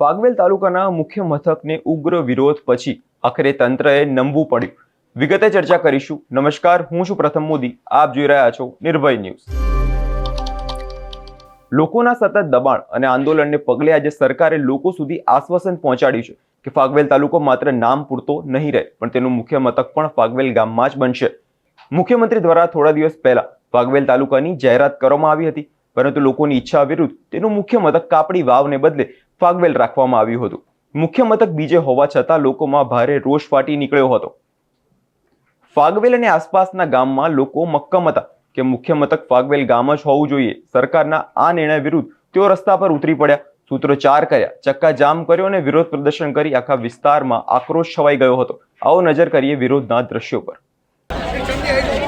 ફાગવેલ તાલુકાના મુખ્ય મથકને ઉગ્ર વિરોધ પછી આખરે તંત્રએ નમવું પડ્યું. વિગતે ચર્ચા કરીશું. નમસ્કાર, હું છું પ્રથમ મોદી. આપ જોઈ રહ્યા છો નિર્ભય ન્યૂઝ. લોકોના સતત દબાણ અને આંદોલનને પગલે આજે સરકારે લોકો સુધી આશ્વાસન પહોંચાડ્યું છે કે ફાગવેલ તાલુકો માત્ર નામ પૂરતો નહીં રહે, પણ તેનું મુખ્ય મથક પણ ફાગવેલ ગામમાં જ બનશે. મુખ્યમંત્રી દ્વારા થોડા દિવસ પહેલા ફાગવેલ તાલુકાની જાહેરાત કરવામાં આવી હતી, પરંતુ લોકોની ઈચ્છા વિરુદ્ધ તેનું મુખ્ય મથક કાપડી વાવને બદલે ફાગવેલ રાખવામાં આવ્યું હતું. મુખ્ય મથક બીજે હોવા છતાં લોકોમાં ભારે રોષ ફાટી નીકળ્યો હતો. ફાગવેલ અને આસપાસના ગામમાં લોકો મક્કમ હતા કે મુખ્ય મથક ફાગવેલ ગામ જ હોવું જોઈએ. સરકારના આ નિર્ણય વિરુદ્ધ તેઓ રસ્તા પર ઉતરી પડ્યા. સૂત્રોચ્ચાર કર્યા. ચક્કા જામ કર્યો અને વિરોધ પ્રદર્શન કરી આખા વિસ્તારમાં આક્રોશ છવાઈ ગયો હતો. આવો નજર કરીએ વિરોધના દ્રશ્યો પૂરી.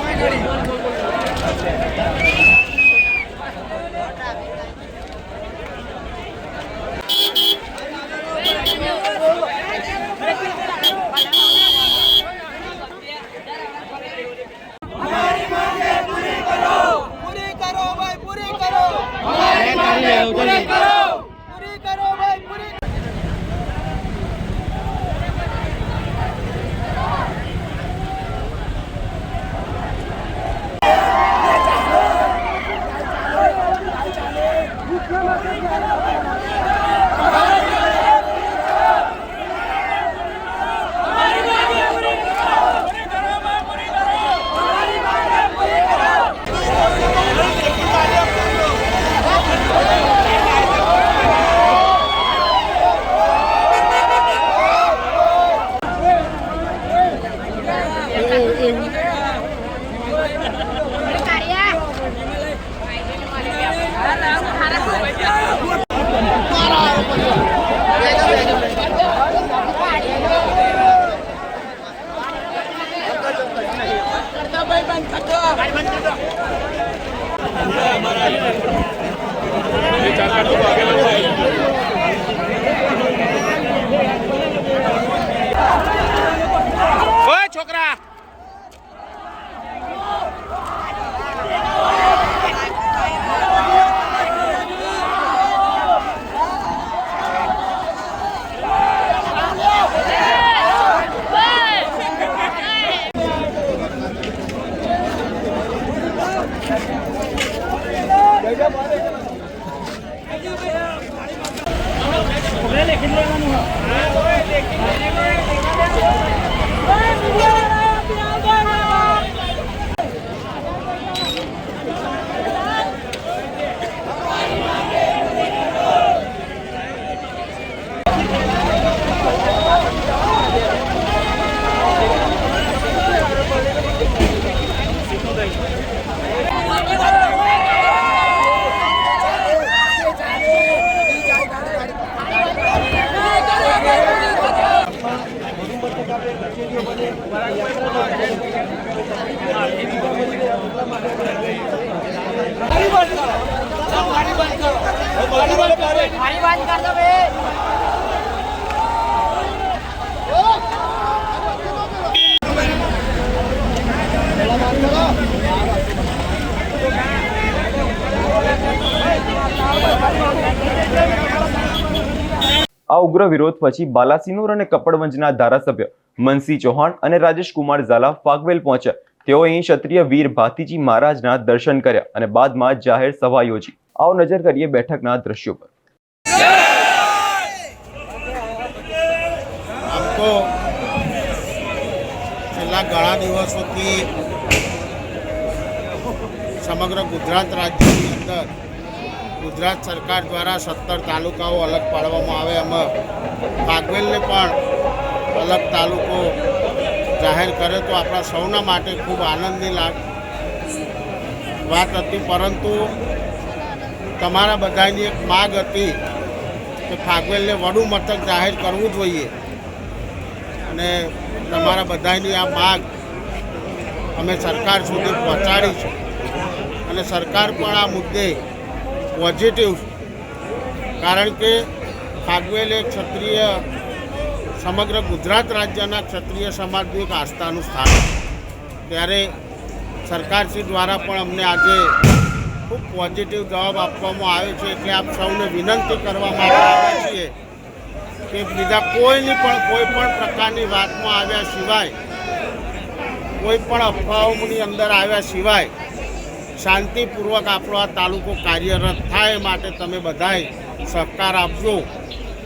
છોકરા. ઓય છોકરા આ ઉગ્ર વિરોધ પછી બાલાસિનોર અને કપડવંજના ધારાસભ્ય મનસી ચૌહાણ અને રાજેશ કુમાર ઝાલા ફાગવેલ પહોંચ્યા. તેઓ અહીં ક્ષત્રિય વીર ભાતીજી મહારાજના દર્શન કર્યા અને બાદમાં જાહેર સભા યોજી. આવો નજર કરીએ બેઠકના દ્રશ્યો પર. છેલ્લા ઘણા દિવસોથી સમગ્ર ગુજરાત રાજ્યની અંદર ગુજરાત સરકાર દ્વારા સત્તર તાલુકાઓ અલગ પાડવામાં આવે એમાં કાગવેલને પણ અલગ તાલુકો જાહેર કરે તો આપણા સૌના માટે ખૂબ આનંદની લાગ વાત હતી. પરંતુ તમારા બધાની એક માગ હતી કે ફાગવેલને વડુ મથક જાહેર કરવું જોઈએ. અને તમારા બધાની આ માગ અમે સરકાર સુધી પહોંચાડી છે. અને સરકાર પણ આ મુદ્દે પોઝિટિવ કારણ કે ફાગવેલ એ ક્ષત્રિય, સમગ્ર ગુજરાત રાજ્યના ક્ષત્રિય સમાજનું એક આસ્થાનું સ્થાન ત્યારે સરકારશ્રી દ્વારા પણ અમને આજે ખૂબ પોઝિટિવ જવાબ આપવામાં આવ્યો છે. એટલે આપ સૌને વિનંતી કરવામાં આવે છે કે બીજા કોઈની પણ, કોઈ પણ પ્રકારની વાતમાં આવ્યા સિવાય, કોઈ પણ અફવાઓની અંદર આવ્યા સિવાય શાંતિપૂર્વક આપણો આ તાલુકો કાર્યરત થાય માટે તમે બધાય સહકાર આપજો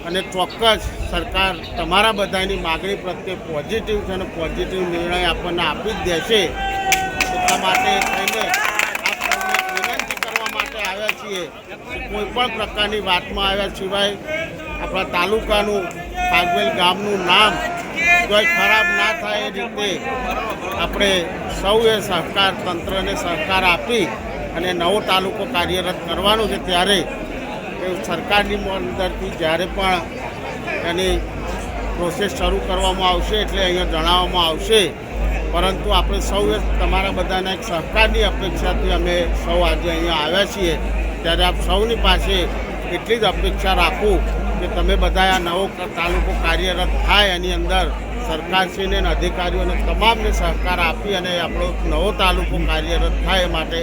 અને ચોક્કસ સરકાર તમારા બધાની માગણી પ્રત્યે પોઝિટિવ છે અને પોઝિટિવ નિર્ણય આપણને આપી જ દેશે. એટલા માટે થઈને વિનંતી કરવા માટે આવ્યા છીએ કોઈ પણ પ્રકારની વાતમાં આવ્યા સિવાય આપણા તાલુકાનું પાગવેલ ગામનું નામ કોઈ ખરાબ ના થાય એ રીતે આપણે સૌએ સહકાર તંત્રને સહકાર આપી અને નવો તાલુકો કાર્યરત કરવાનો છે ત્યારે એ સરકારની અંદરથી જ્યારે પણ એની પ્રોસેસ શરૂ કરવામાં આવશે એટલે અહીંયા જણાવવામાં આવશે. પરંતુ આપણે સૌએ તમારા બધાના એક સહકારની અપેક્ષાથી અમે સૌ આજે અહીંયા આવ્યા છીએ. ત્યારે આપ સૌની પાસે એટલી જ અપેક્ષા રાખું કે તમે બધા આ નવો તાલુકો કાર્યરત થાય એની અંદર સરકારશ્રીને અને અધિકારીઓને તમામને સહકાર આપી અને આપણો નવો તાલુકો કાર્યરત થાય એ માટે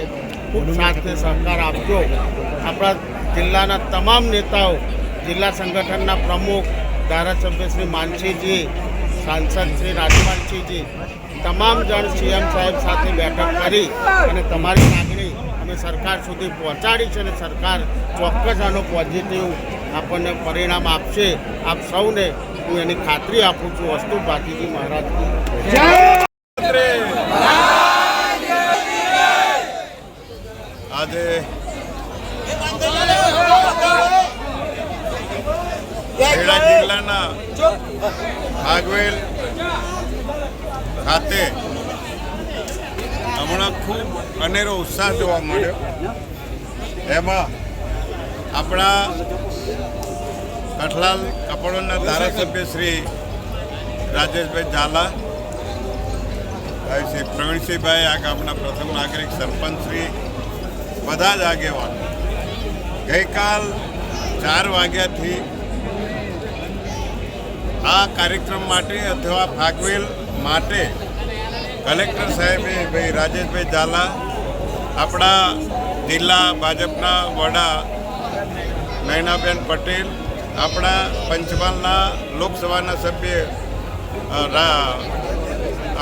ખૂબ સાથે સહકાર આપજો. આપણા જિલ્લાના તમામ નેતાઓ જિલ્લા સંગઠનના પ્રમુખ ધારાસભ્ય શ્રી માનસીજી સાંસદ શ્રી રાજપાલસિંહજી તમામ જણ સીએમ સાહેબ સાથે બેઠક કરી અને તમારી માગણી અમે સરકાર સુધી પહોંચાડી છે અને સરકાર ચોક્કસ આનો પોઝિટિવ આપણને પરિણામ આપશે. આપ સૌને હું એની ખાતરી આપું છું, વસ્તુ ભાતીજી મહારાજ આજે ખેડા જિલ્લાના ભાગવેલ ખાતે હમણાં ખૂબ અનેરો ઉત્સાહ જોવા મળ્યો. એમાં આપણા કઠલાલ કપડોના ધારાસભ્ય શ્રી રાજેશભાઈ ઝાલા શ્રી પ્રવીણસિંહભાઈ, આ ગામના પ્રથમ નાગરિક સરપંચ શ્રી, બધા જ આગેવાન. ગઈકાલ ચાર વાગ્યાથી આ કાર્યક્રમ માટે અથવા ફાગવેલ માટે કલેક્ટર સાહેબે ભાઈ રાજેશભાઈ ઝાલા, આપણા જિલ્લા ભાજપના વડા નયનાબેન પટેલ આપણા પંચમહાલના લોકસભાના સભ્ય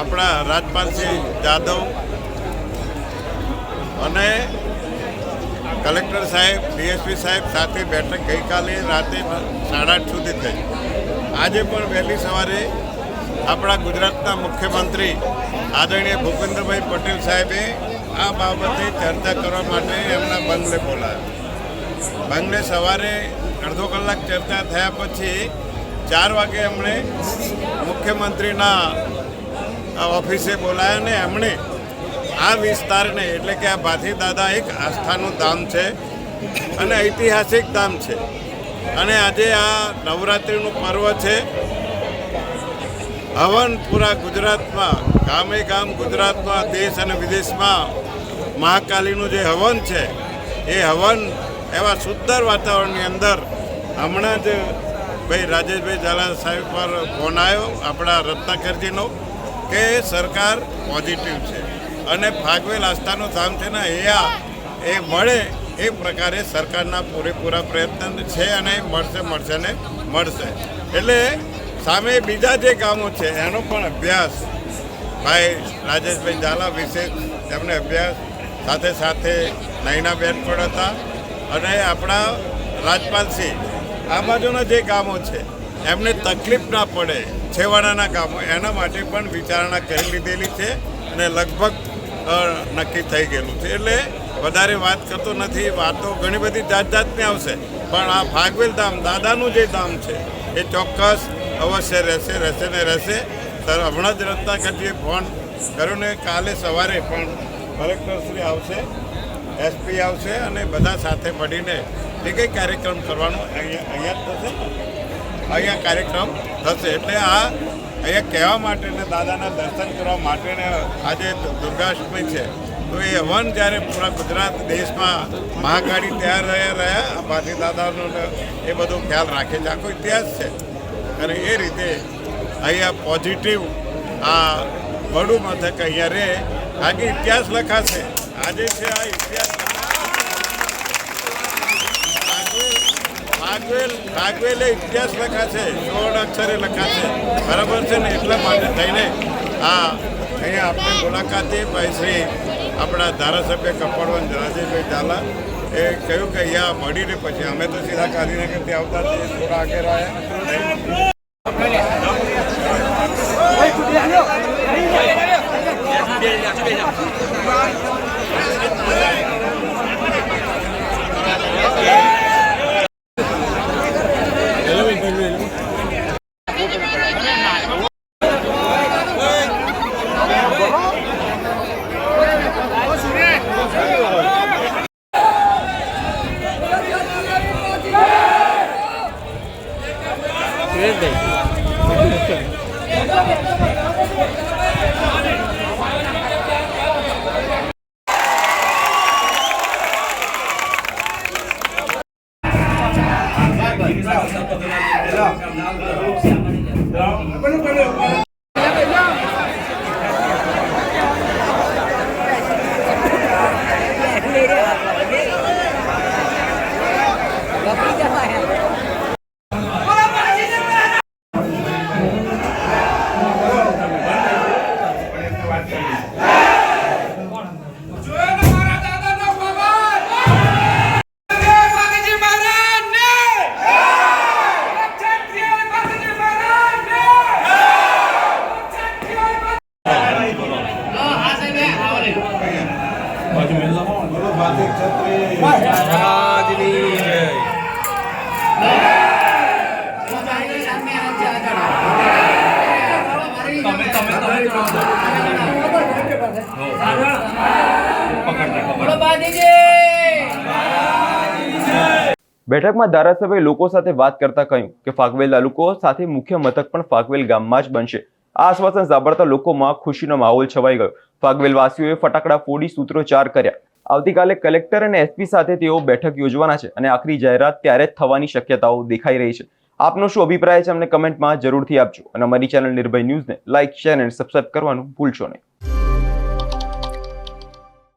આપણા રાજપાલસિંહ જાદવ અને કલેક્ટર સાહેબ, ડીએસપી સાહેબ સાથે બેઠક ગઈકાલે રાતે સાડા આઠ સુધી થઈ. આજે પણ વહેલી સવારે આપણા ગુજરાતના મુખ્યમંત્રી આદરણીય ભૂપેન્દ્રભાઈ પટેલ સાહેબે આ બાબતે ચર્ચા કરવા માટે એમના બંગલે બોલાવ્યા. બંગલે સવારે અડધો કલાક ચર્ચા થયા પછી ચાર વાગે એમણે મુખ્યમંત્રીના ઓફિસે બોલાયા ને એમણે આ વિસ્તારને, એટલે કે આ ભાથી દાદા એક આસ્થાનું ધામ છે અને ઐતિહાસિક ધામ છે. અને આજે આ નવરાત્રિનું પર્વ છે. હવન પૂરા ગુજરાતમાં, ગામે ગામ ગુજરાતમાં, દેશ અને વિદેશમાં મહાકાલીનું જે હવન છે, એ હવન એવા સુંદર વાતાવરણની અંદર હમણાં જ ભાઈ રાજેશભાઈ ઝાલા સાહેબ પર ફોન આવ્યો, આપણા રત્નાકરજીનો, કે સરકાર પોઝિટિવ છે. અને ફાગવેલ આસ્થાનું ધામ છે ને અહીંયા એ મળે એ પ્રકારે સરકારના પૂરેપૂરા પ્રયત્ન છે અને મળશે મળશે ને મળશે. એટલે સામે બીજા જે ગામો છે, એનો પણ અભ્યાસ ભાઈ રાજેશભાઈ ઝાલા વિશે તેમને અભ્યાસ સાથે સાથે નૈનાબેન પણ હતા અને આપણા રાજપાલસિંહ આ બાજુના જે કામો છે, એમને તકલીફ ના પડે છેવાડાના કામો, એના માટે પણ વિચારણા કરી લીધેલી છે અને લગભગ નક્કી થઈ ગયેલું છે. એટલે વધારે વાત કરતો નથી, વાતો ઘણી બધી જાત જાતની આવશે, પણ આ ભાગવેલ ધામ, દાદાનું જે ધામ છે, એ ચોક્કસ અવશ્ય રહેશે રહેશે ને રહેશે. સર, હમણાં જ રત્નાકરજીએ ફોન કર્યો ને કાલે સવારે પણ કલેક્ટરશ્રી આવશે. એસપી આવશે અને બધા સાથે મળીને જે કંઈ કાર્યક્રમ કરવાનો અહીંયા અહીંયા થશે. અહીંયા કાર્યક્રમ થશે. એટલે આ અહીંયા કહેવા માટે ને દાદાના દર્શન કરવા માટેને આજે દુર્ગાષ્ટમી છે, તો એ હવન જ્યારે પૂરા ગુજરાત દેશમાં મહાકાળી તૈયાર રહ્યા રહ્યા ભાતી દાદાનો એ બધો ખ્યાલ રાખે છે. આખો ઇતિહાસ છે. અને એ રીતે અહીંયા પોઝિટિવ આ વડું મથક અહીંયા રહે. આખી ઇતિહાસ લખાશે. આજે છે આ ઇતિહાસ. ફાગવેલે ઇતિહાસ લખાશે સોળ અક્ષરે લખાશે બરાબર છે ને? એટલા માટે થઈને આ અહીંયા આપણે મુલાકાતે ભાઈ શ્રી આપણા ધારાસભ્ય કપડવન રાજેશભાઈ ઝાલા એ કહ્યું કે અહીંયા મળીને પછી અમે તો સીધા ગાંધીનગરથી આવતા છીએ થોડા આગળ બેઠકમાં ધારાસભ્ય લોકો સાથે વાત કરતા કહ્યું કે ફાગવેલ તાલુકો સાથે મુખ્ય મથક પણ ફાગવેલ ગામમાં જ બનશે. આશ્વાસન સાંભળતા લોકોમાં ખુશીનો માહોલ છવાઈ ગયો. ફાગવેલ વાસીઓએ ફટાકડા ફોડી સૂત્રોચ્ચાર કર્યા. આવતીકાલે કલેક્ટર અને એસપી સાથે તેઓ બેઠક યોજવાના છે અને આખરી જાહેરાત ત્યારે જ થવાની શક્યતાઓ દેખાઈ રહી છે. આપનો શું અભિપ્રાય છે અમને કમેન્ટમાં જરૂરથી આપજો અને અમારી ચેનલ નિર્ભય ન્યૂઝને લાઇક, શેર અને સબસ્ક્રાઇબ કરવાનું ભૂલશો નહીં.